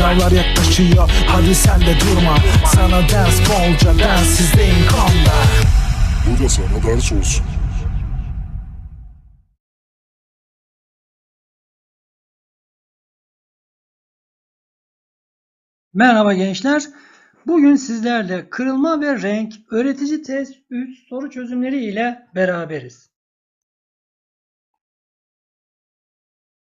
Sınavlar yaklaşıyor hadi sen de durma Sana ders bolca densizliğin konda Bu da sana ders olsun. Merhaba gençler. Bugün sizlerle kırılma ve renk öğretici test 3 soru çözümleri ile beraberiz.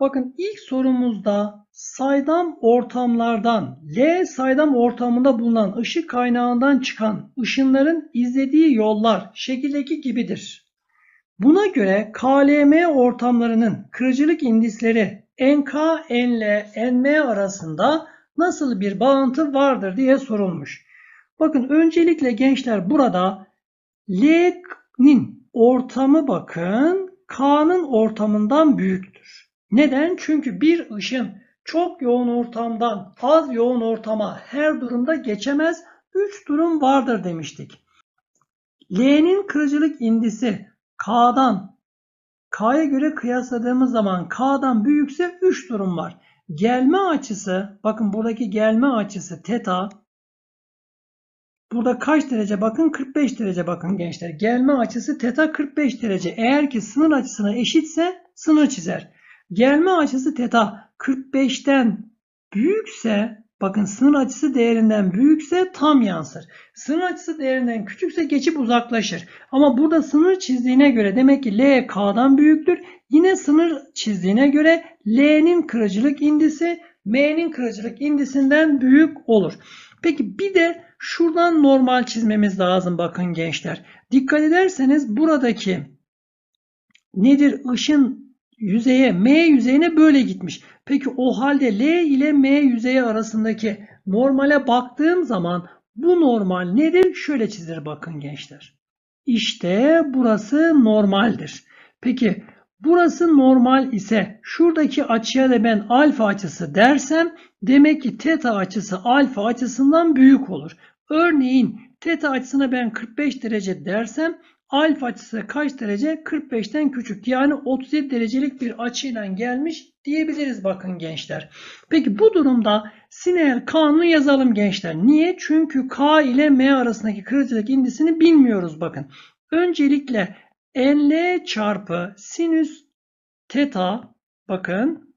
Bakın ilk sorumuzda saydam ortamlardan L saydam ortamında bulunan ışık kaynağından çıkan ışınların izlediği yollar şekildeki gibidir. Buna göre KLM ortamlarının kırıcılık indisleri NK, NL, NM arasında nasıl bir bağıntı vardır diye sorulmuş. Bakın öncelikle gençler burada L'nin ortamı bakın K'nın ortamından büyüktür. Neden? Çünkü bir ışın çok yoğun ortamdan az yoğun ortama her durumda geçemez. 3 durum vardır demiştik. L'nin kırıcılık indisi K'dan K'ya göre kıyasladığımız zaman K'dan büyükse 3 durum var. Gelme açısı, bakın buradaki gelme açısı teta. Burada kaç derece? Bakın 45 derece bakın gençler. Gelme açısı teta 45 derece. Eğer ki sınır açısına eşitse sınır çizer. Gelme açısı teta 45'ten büyükse bakın sınır açısı değerinden büyükse tam yansır. Sınır açısı değerinden küçükse geçip uzaklaşır. Ama burada sınır çizdiğine göre demek ki L K'dan büyüktür. Yine sınır çizdiğine göre L'nin kırıcılık indisi M'nin kırıcılık indisinden büyük olur. Peki bir de şuradan normal çizmemiz lazım bakın gençler. Dikkat ederseniz buradaki nedir? Işın yüzeye M yüzeyine böyle gitmiş. Peki o halde L ile M yüzeyi arasındaki normale baktığım zaman bu normal nedir? Şöyle çizilir bakın gençler. İşte burası normaldir. Peki burası normal ise şuradaki açıya da ben alfa açısı dersem demek ki teta açısı alfa açısından büyük olur. Örneğin teta açısına ben 45 derece dersem alfa açısı kaç derece? 45'ten küçük. Yani 37 derecelik bir açıyla gelmiş diyebiliriz bakın gençler. Peki bu durumda Snell kanunu yazalım gençler. Niye? Çünkü K ile M arasındaki kırıcılık indisini bilmiyoruz bakın. Öncelikle NL çarpı sinüs teta bakın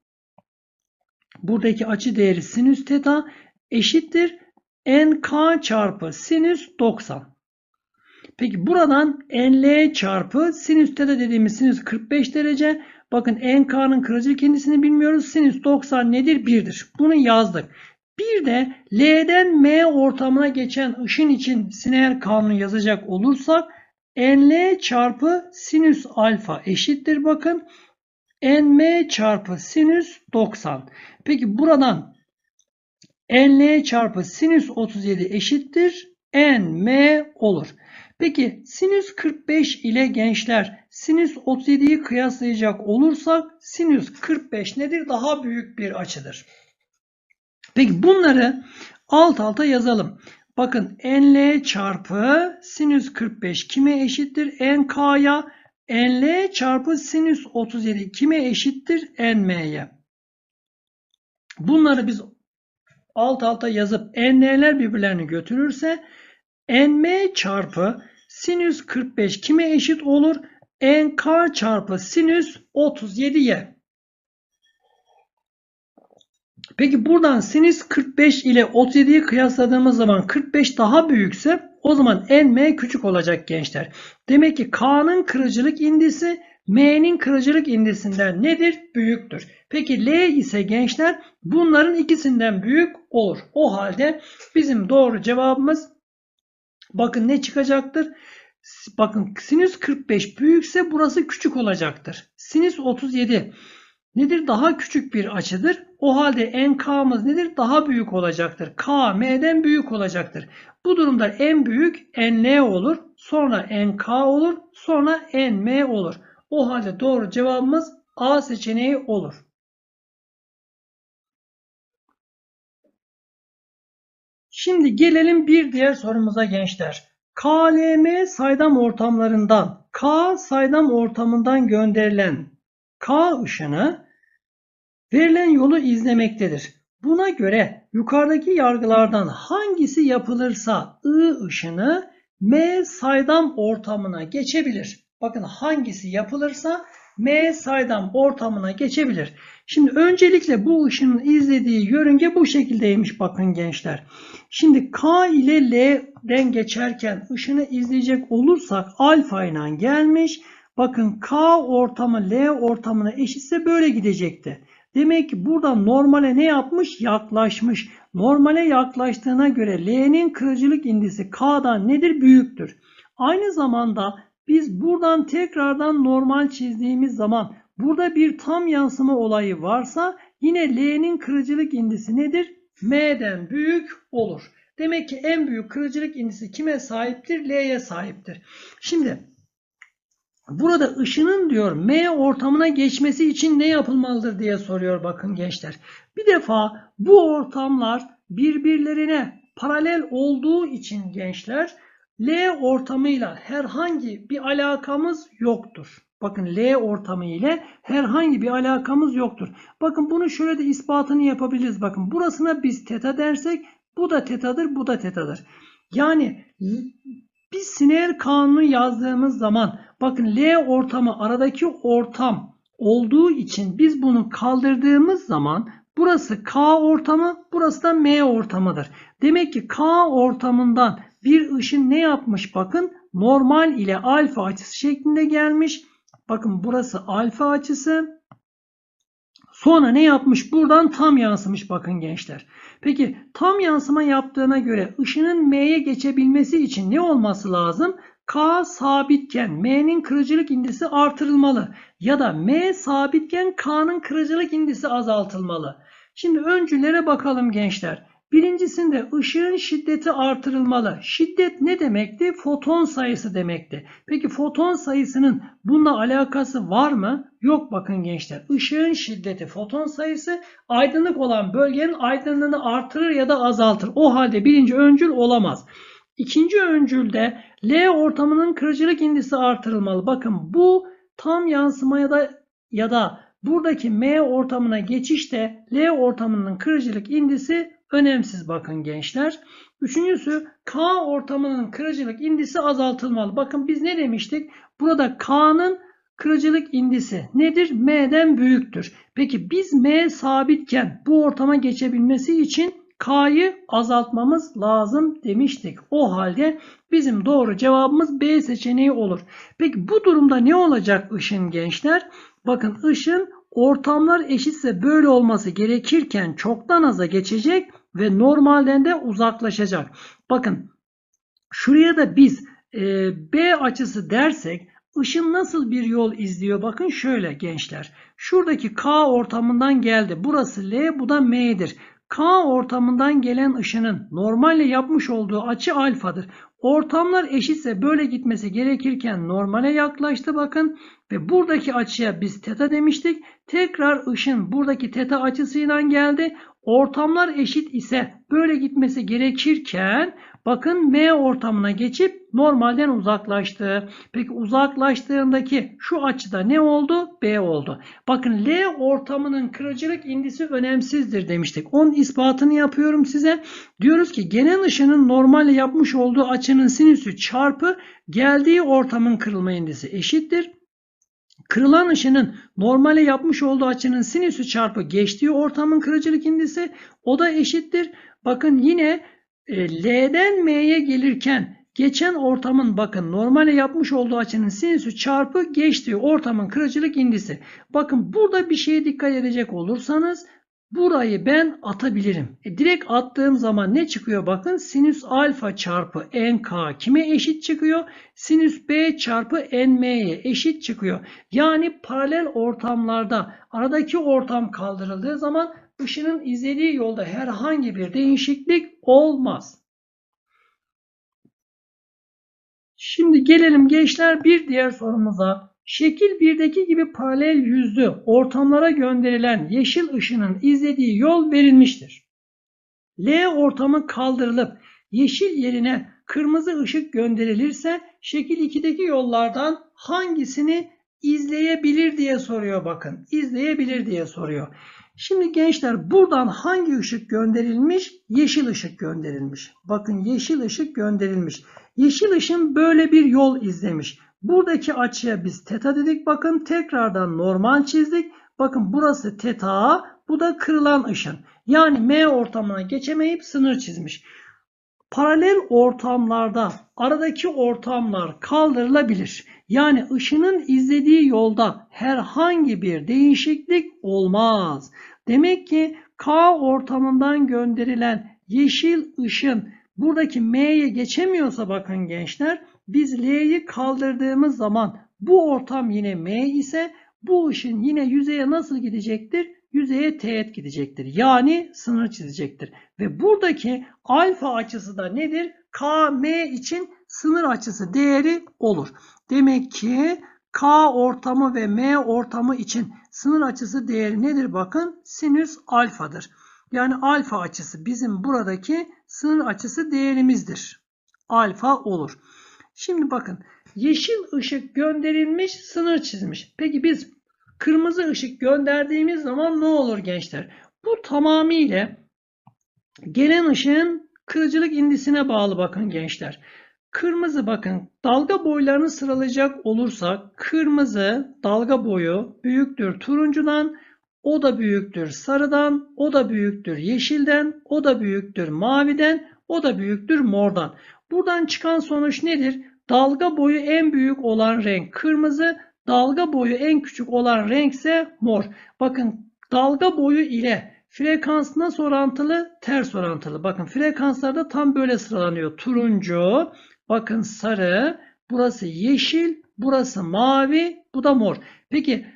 buradaki açı değeri sinüs teta eşittir NK çarpı sinüs 90. Peki buradan NL çarpı sinüs teta dediğimiz sinüs 45 derece. Bakın NK'nın kırıcılık indisini bilmiyoruz. Sinüs 90 nedir? 1'dir. Bunu yazdık. Bir de L'den M ortamına geçen ışın için Snell kanunu yazacak olursak NL çarpı sinüs alfa eşittir bakın. NM çarpı sinüs 90. Peki buradan NL çarpı sinüs 37 eşittir. NM olur. Peki sinüs 45 ile gençler sinüs 37'yi kıyaslayacak olursak sinüs 45 nedir? Daha büyük bir açıdır. Peki bunları alt alta yazalım. Bakın nl çarpı sinüs 45 kime eşittir? nk'ya nl çarpı sinüs 37 kime eşittir? nm'ye. Bunları biz alt alta yazıp n'ler birbirlerini götürürse nm çarpı sinüs 45 kime eşit olur? nk çarpı sinüs 37'ye. Peki buradan sinüs 45 ile 37'yi kıyasladığımız zaman 45 daha büyükse o zaman nm küçük olacak gençler. Demek ki k'nın kırıcılık indisi m'nin kırıcılık indisinden nedir? Büyüktür. Peki l ise gençler bunların ikisinden büyük olur. O halde bizim doğru cevabımız bakın ne çıkacaktır? Bakın sinüs 45 büyükse burası küçük olacaktır. Sinüs 37 nedir? Daha küçük bir açıdır. O halde nk'mız nedir? Daha büyük olacaktır. K m'den büyük olacaktır. Bu durumda en büyük nl olur. Sonra nk olur. Sonra nm olur. O halde doğru cevabımız A seçeneği olur. Şimdi gelelim bir diğer sorumuza gençler. KLM saydam ortamlarından K saydam ortamından gönderilen K ışını verilen yolu izlemektedir. Buna göre yukarıdaki yargılardan hangisi yapılırsa I ışını M saydam ortamına geçebilir. Bakın hangisi yapılırsa M saydam ortamına geçebilir. Şimdi öncelikle bu ışının izlediği yörünge bu şekildeymiş bakın gençler. Şimdi K ile L'den geçerken ışını izleyecek olursak alfa ile gelmiş. Bakın K ortamı L ortamına eşitse böyle gidecekti. Demek ki burada normale ne yapmış? Yaklaşmış. Normale yaklaştığına göre L'nin kırıcılık indisi K'dan nedir? Büyüktür. Aynı zamanda biz buradan tekrardan normal çizdiğimiz zaman burada bir tam yansıma olayı varsa yine L'nin kırıcılık indisi nedir? M'den büyük olur. Demek ki en büyük kırıcılık indisi kime sahiptir? L'ye sahiptir. Şimdi Burada ışının diyor M ortamına geçmesi için ne yapılmalıdır diye soruyor bakın gençler. Bir defa bu ortamlar birbirlerine paralel olduğu için gençler L ortamıyla herhangi bir alakamız yoktur. Bakın L ortamı ile herhangi bir alakamız yoktur. Bakın bunu şöyle de ispatını yapabiliriz. Bakın burasına biz teta dersek bu da tetadır, bu da tetadır. Yani biz Snell kanunu yazdığımız zaman bakın L ortamı aradaki ortam olduğu için biz bunu kaldırdığımız zaman burası K ortamı, burası da M ortamıdır. Demek ki K ortamından bir ışın ne yapmış bakın normal ile alfa açısı şeklinde gelmiş. Bakın burası alfa açısı. Sonra ne yapmış? Buradan tam yansımış bakın gençler. Peki tam yansıma yaptığına göre ışının M'ye geçebilmesi için ne olması lazım? K sabitken M'nin kırıcılık indisi artırılmalı. Ya da M sabitken K'nın kırıcılık indisi azaltılmalı. Şimdi öncülere bakalım gençler. Birincisinde ışığın şiddeti artırılmalı. Şiddet ne demekti? Foton sayısı demekti. Peki foton sayısının bununla alakası var mı? Yok bakın gençler. Işığın şiddeti foton sayısı aydınlık olan bölgenin aydınlığını artırır ya da azaltır. O halde birinci öncül olamaz. İkinci öncülde L ortamının kırıcılık indisi artırılmalı. Bakın bu tam yansımaya da ya da buradaki M ortamına geçişte L ortamının kırıcılık indisi önemsiz bakın gençler. Üçüncüsü K ortamının kırıcılık indisi azaltılmalı. Bakın biz ne demiştik? Burada K'nın kırıcılık indisi nedir? M'den büyüktür. Peki biz M sabitken bu ortama geçebilmesi için K'yı azaltmamız lazım demiştik. O halde bizim doğru cevabımız B seçeneği olur. Peki bu durumda ne olacak ışın gençler? Bakın ışın ortamlar eşitse böyle olması gerekirken çoktan aza geçecek ve normalden de uzaklaşacak. Bakın şuraya da biz e, B açısı dersek ışın nasıl bir yol izliyor? Bakın şöyle gençler. Şuradaki K ortamından geldi. Burası L, bu da M'dir. K ortamından gelen ışının normalle yapmış olduğu açı alfadır. Ortamlar eşitse böyle gitmesi gerekirken normale yaklaştı bakın ve buradaki açıya biz teta demiştik. Tekrar ışın buradaki teta açısıyla geldi. Ortamlar eşit ise böyle gitmesi gerekirken bakın M ortamına geçip normalden uzaklaştı. Peki uzaklaştığındaki şu açıda ne oldu? B oldu. Bakın L ortamının kırıcılık indisi önemsizdir demiştik. Onun ispatını yapıyorum size. Diyoruz ki genel ışının normalle yapmış olduğu açının sinüsü çarpı geldiği ortamın kırılma indisi eşittir. Kırılan ışının normale yapmış olduğu açının sinüsü çarpı geçtiği ortamın kırıcılık indisi o da eşittir. Bakın yine e, L'den M'ye gelirken geçen ortamın bakın normale yapmış olduğu açının sinüsü çarpı geçtiği ortamın kırıcılık indisi. Bakın burada bir şeye dikkat edecek olursanız burayı ben atabilirim. E, direkt attığım zaman ne çıkıyor? Bakın sinüs alfa çarpı nk kime eşit çıkıyor? Sinüs b çarpı nm'ye eşit çıkıyor. Yani paralel ortamlarda aradaki ortam kaldırıldığı zaman ışının izlediği yolda herhangi bir değişiklik olmaz. Şimdi gelelim gençler bir diğer sorumuza. Şekil 1'deki gibi paralel yüzlü ortamlara gönderilen yeşil ışının izlediği yol verilmiştir. L ortamı kaldırılıp yeşil yerine kırmızı ışık gönderilirse şekil 2'deki yollardan hangisini izleyebilir diye soruyor bakın. İzleyebilir diye soruyor. Şimdi gençler buradan hangi ışık gönderilmiş? Yeşil ışık gönderilmiş. Bakın yeşil ışık gönderilmiş. Yeşil ışın böyle bir yol izlemiş. Buradaki açıya biz teta dedik. Bakın tekrardan normal çizdik. Bakın burası teta, bu da kırılan ışın. Yani M ortamına geçemeyip sınır çizmiş. Paralel ortamlarda aradaki ortamlar kaldırılabilir. Yani ışının izlediği yolda herhangi bir değişiklik olmaz. Demek ki K ortamından gönderilen yeşil ışın buradaki M'ye geçemiyorsa bakın gençler biz L'yi kaldırdığımız zaman bu ortam yine M ise bu ışın yine yüzeye nasıl gidecektir? Yüzeye teğet gidecektir. Yani sınır çizecektir. Ve buradaki alfa açısı da nedir? KM için sınır açısı değeri olur. Demek ki K ortamı ve M ortamı için sınır açısı değeri nedir? Bakın sinüs alfadır. Yani alfa açısı bizim buradaki sınır açısı değerimizdir. Alfa olur. Şimdi bakın yeşil ışık gönderilmiş sınır çizmiş. Peki biz kırmızı ışık gönderdiğimiz zaman ne olur gençler? Bu tamamıyla gelen ışığın kırıcılık indisine bağlı bakın gençler. Kırmızı bakın dalga boylarını sıralayacak olursak kırmızı dalga boyu büyüktür turuncudan, o da büyüktür sarıdan, o da büyüktür yeşilden, o da büyüktür maviden, o da büyüktür mordan. Buradan çıkan sonuç nedir? Dalga boyu en büyük olan renk kırmızı, dalga boyu en küçük olan renk ise mor. Bakın dalga boyu ile frekans nasıl orantılı? Ters orantılı. Bakın frekanslarda tam böyle sıralanıyor. Turuncu, bakın sarı, burası yeşil, burası mavi, bu da mor. Peki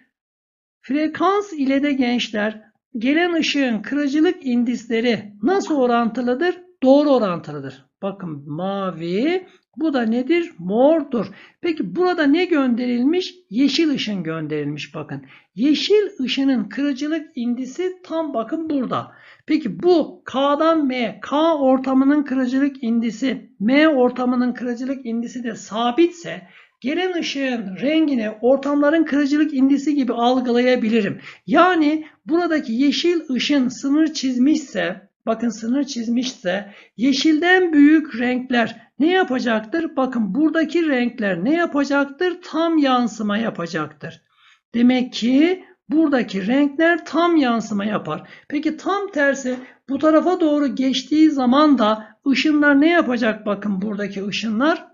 frekans ile de gençler gelen ışığın kırıcılık indisleri nasıl orantılıdır? Doğru orantılıdır. Bakın mavi, bu da nedir? Mordur. Peki burada ne gönderilmiş? Yeşil ışın gönderilmiş bakın. Yeşil ışının kırıcılık indisi tam bakın burada. Peki bu K'dan M, K ortamının kırıcılık indisi, M ortamının kırıcılık indisi de sabitse gelen ışığın rengini ortamların kırıcılık indisi gibi algılayabilirim. Yani buradaki yeşil ışın sınır çizmişse bakın sınır çizmişse yeşilden büyük renkler ne yapacaktır? Bakın buradaki renkler ne yapacaktır? Tam yansıma yapacaktır. Demek ki buradaki renkler tam yansıma yapar. Peki tam tersi bu tarafa doğru geçtiği zaman da ışınlar ne yapacak? Bakın buradaki ışınlar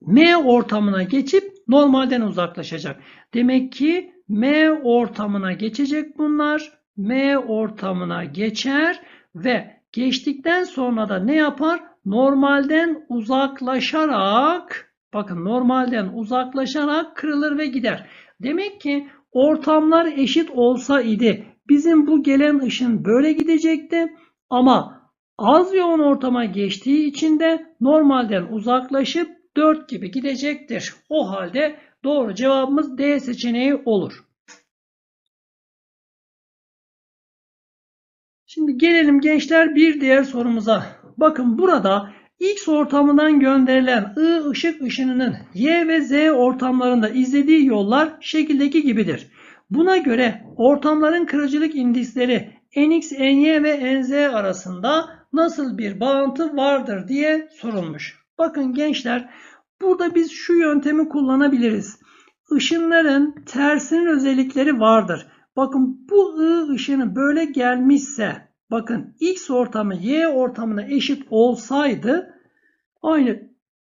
M ortamına geçip normalden uzaklaşacak. Demek ki M ortamına geçecek bunlar. M ortamına geçer ve geçtikten sonra da ne yapar? Normalden uzaklaşarak bakın normalden uzaklaşarak kırılır ve gider. Demek ki ortamlar eşit olsa idi bizim bu gelen ışın böyle gidecekti ama az yoğun ortama geçtiği için de normalden uzaklaşıp 4 gibi gidecektir. O halde doğru cevabımız D seçeneği olur. Şimdi gelelim gençler bir diğer sorumuza. Bakın burada X ortamından gönderilen I ışık ışınının Y ve Z ortamlarında izlediği yollar şekildeki gibidir. Buna göre ortamların kırıcılık indisleri Nx, Ny ve Nz arasında nasıl bir bağıntı vardır diye sorulmuş. Bakın gençler burada biz şu yöntemi kullanabiliriz. Işınların tersinin özellikleri vardır. Bakın bu I ışını böyle gelmişse bakın X ortamı Y ortamına eşit olsaydı aynı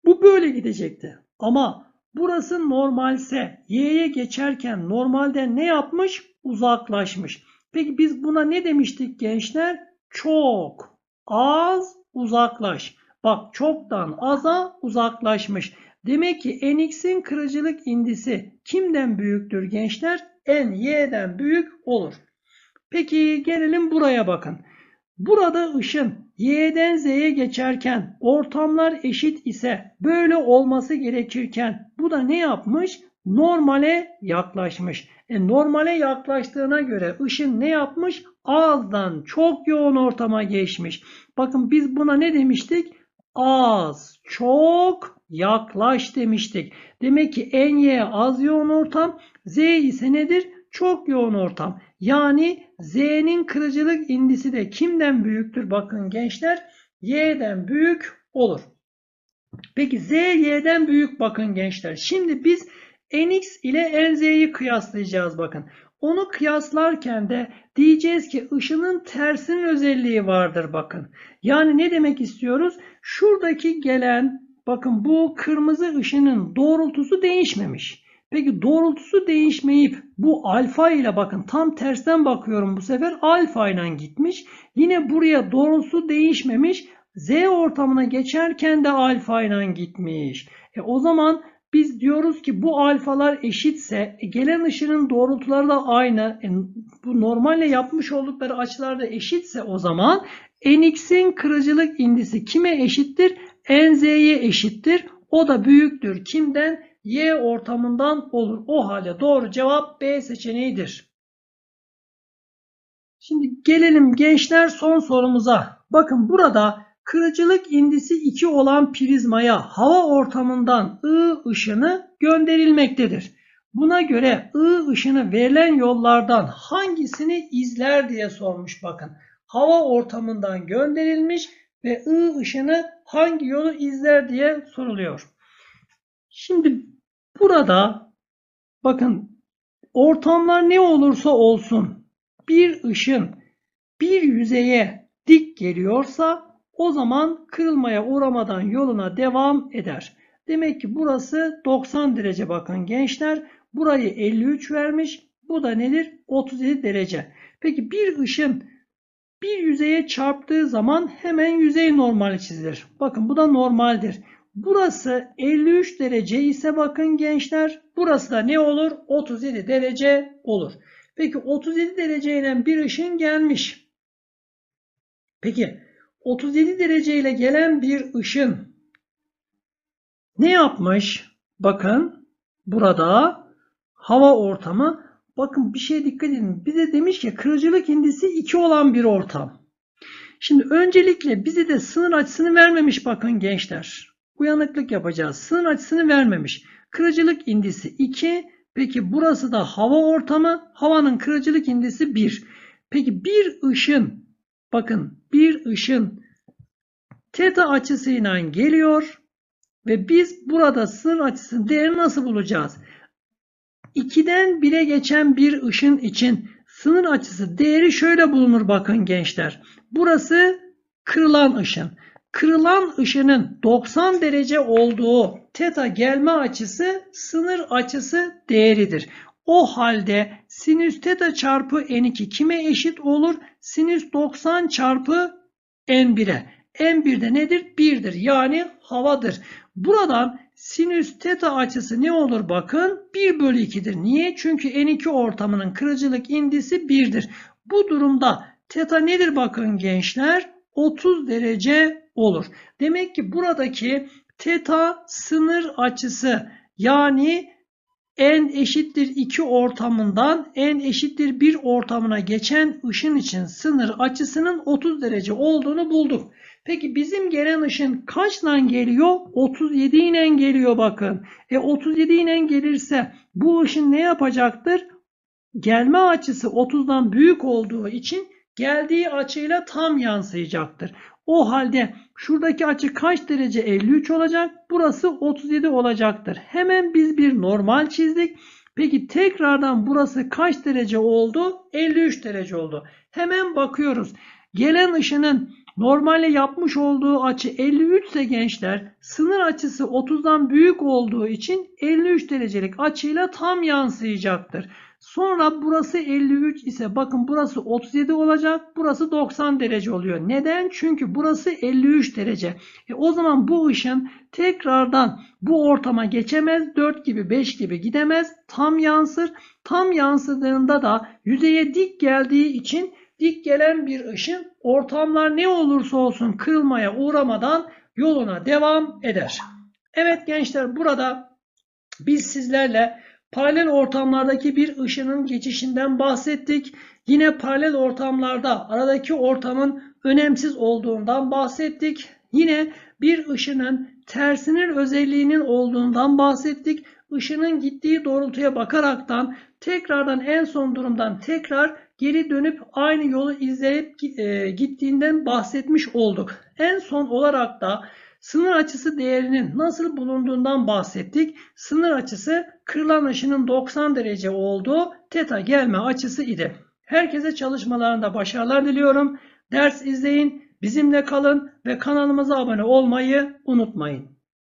bu böyle gidecekti. Ama burası normalse Y'ye geçerken normalden ne yapmış? Uzaklaşmış. Peki biz buna ne demiştik gençler? Çok az uzaklaş. Bak çoktan aza uzaklaşmış. Demek ki nx'in kırıcılık indisi kimden büyüktür gençler? N y'den büyük olur. Peki gelelim buraya bakın. Burada ışın y'den z'ye geçerken ortamlar eşit ise böyle olması gerekirken bu da ne yapmış? Normale yaklaşmış. E, normale yaklaştığına göre ışın ne yapmış? Azdan çok yoğun ortama geçmiş. Bakın biz buna ne demiştik? Az, çok, yaklaş demiştik. Demek ki ny az yoğun ortam, z ise nedir? çok yoğun ortam. Yani Z'nin kırıcılık indisi de kimden büyüktür? Bakın gençler Y'den büyük olur. Peki Z Y'den büyük bakın gençler. Şimdi biz NX ile NZ'yi kıyaslayacağız bakın. Onu kıyaslarken de diyeceğiz ki ışının tersinin özelliği vardır bakın. Yani ne demek istiyoruz? Şuradaki gelen bakın bu kırmızı ışının doğrultusu değişmemiş. Peki doğrultusu değişmeyip bu alfa ile bakın tam tersten bakıyorum bu sefer alfa ile gitmiş. Yine buraya doğrultusu değişmemiş. Z ortamına geçerken de alfa ile gitmiş. E o zaman biz diyoruz ki bu alfalar eşitse e, gelen ışının doğrultuları da aynı. E, bu normalle yapmış oldukları açılar da eşitse o zaman nx'in kırıcılık indisi kime eşittir? Nz'ye eşittir. O da büyüktür. Kimden? Y ortamından olur. O halde doğru cevap B seçeneğidir. Şimdi gelelim gençler son sorumuza. Bakın burada kırıcılık indisi 2 olan prizmaya hava ortamından I ışını gönderilmektedir. Buna göre I ışını verilen yollardan hangisini izler diye sormuş bakın. Hava ortamından gönderilmiş ve I ışını hangi yolu izler diye soruluyor. Şimdi burada bakın ortamlar ne olursa olsun bir ışın bir yüzeye dik geliyorsa o zaman kırılmaya uğramadan yoluna devam eder. Demek ki burası 90 derece bakın gençler. Burayı 53 vermiş. Bu da nedir? 37 derece. Peki bir ışın bir yüzeye çarptığı zaman hemen yüzey normali çizilir. Bakın bu da normaldir. Burası 53 derece ise bakın gençler burası da ne olur? 37 derece olur. Peki 37 dereceyle bir ışın gelmiş. Peki 37 dereceyle gelen bir ışın ne yapmış? Bakın burada hava ortamı bakın bir şeye dikkat edin. Bize demiş ki kırıcılık indisi 2 olan bir ortam. Şimdi öncelikle bize de sınır açısını vermemiş bakın gençler. Uyanıklık yapacağız. Sınır açısını vermemiş. Kırıcılık indisi 2. Peki burası da hava ortamı. Havanın kırıcılık indisi 1. Peki bir ışın bakın bir ışın teta açısıyla geliyor ve biz burada sınır açısının değerini nasıl bulacağız? 2'den 1'e geçen bir ışın için sınır açısı değeri şöyle bulunur bakın gençler. Burası kırılan ışın. Kırılan ışının 90 derece olduğu teta gelme açısı sınır açısı değeridir. O halde sinüs teta çarpı n2 kime eşit olur? Sinüs 90 çarpı n1'e. n1 de nedir? 1'dir. Yani havadır. Buradan sinüs teta açısı ne olur bakın? 1 bölü 2'dir. Niye? Çünkü n2 ortamının kırıcılık indisi 1'dir. Bu durumda teta nedir bakın gençler? 30 derece olur. Demek ki buradaki teta sınır açısı yani n eşittir 2 ortamından n eşittir 1 ortamına geçen ışın için sınır açısının 30 derece olduğunu bulduk. Peki bizim gelen ışın kaçla geliyor? 37 ile geliyor bakın. E 37 ile gelirse bu ışın ne yapacaktır? Gelme açısı 30'dan büyük olduğu için geldiği açıyla tam yansıyacaktır. O halde şuradaki açı kaç derece 53 olacak? Burası 37 olacaktır. Hemen biz bir normal çizdik. Peki tekrardan burası kaç derece oldu? 53 derece oldu. Hemen bakıyoruz. Gelen ışının normalde yapmış olduğu açı 53 ise gençler sınır açısı 30'dan büyük olduğu için 53 derecelik açıyla tam yansıyacaktır. Sonra burası 53 ise bakın burası 37 olacak. Burası 90 derece oluyor. Neden? Çünkü burası 53 derece. E o zaman bu ışın tekrardan bu ortama geçemez. 4 gibi 5 gibi gidemez. Tam yansır. Tam yansıdığında da yüzeye dik geldiği için dik gelen bir ışın ortamlar ne olursa olsun kırılmaya uğramadan yoluna devam eder. Evet gençler burada biz sizlerle Paralel ortamlardaki bir ışının geçişinden bahsettik. Yine paralel ortamlarda aradaki ortamın önemsiz olduğundan bahsettik. Yine bir ışının tersinin özelliğinin olduğundan bahsettik. Işının gittiği doğrultuya bakaraktan tekrardan en son durumdan tekrar geri dönüp aynı yolu izleyip e, gittiğinden bahsetmiş olduk. En son olarak da sınır açısı değerinin nasıl bulunduğundan bahsettik. Sınır açısı kırılan ışının 90 derece olduğu teta gelme açısı idi. Herkese çalışmalarında başarılar diliyorum. Ders izleyin, bizimle kalın ve kanalımıza abone olmayı unutmayın.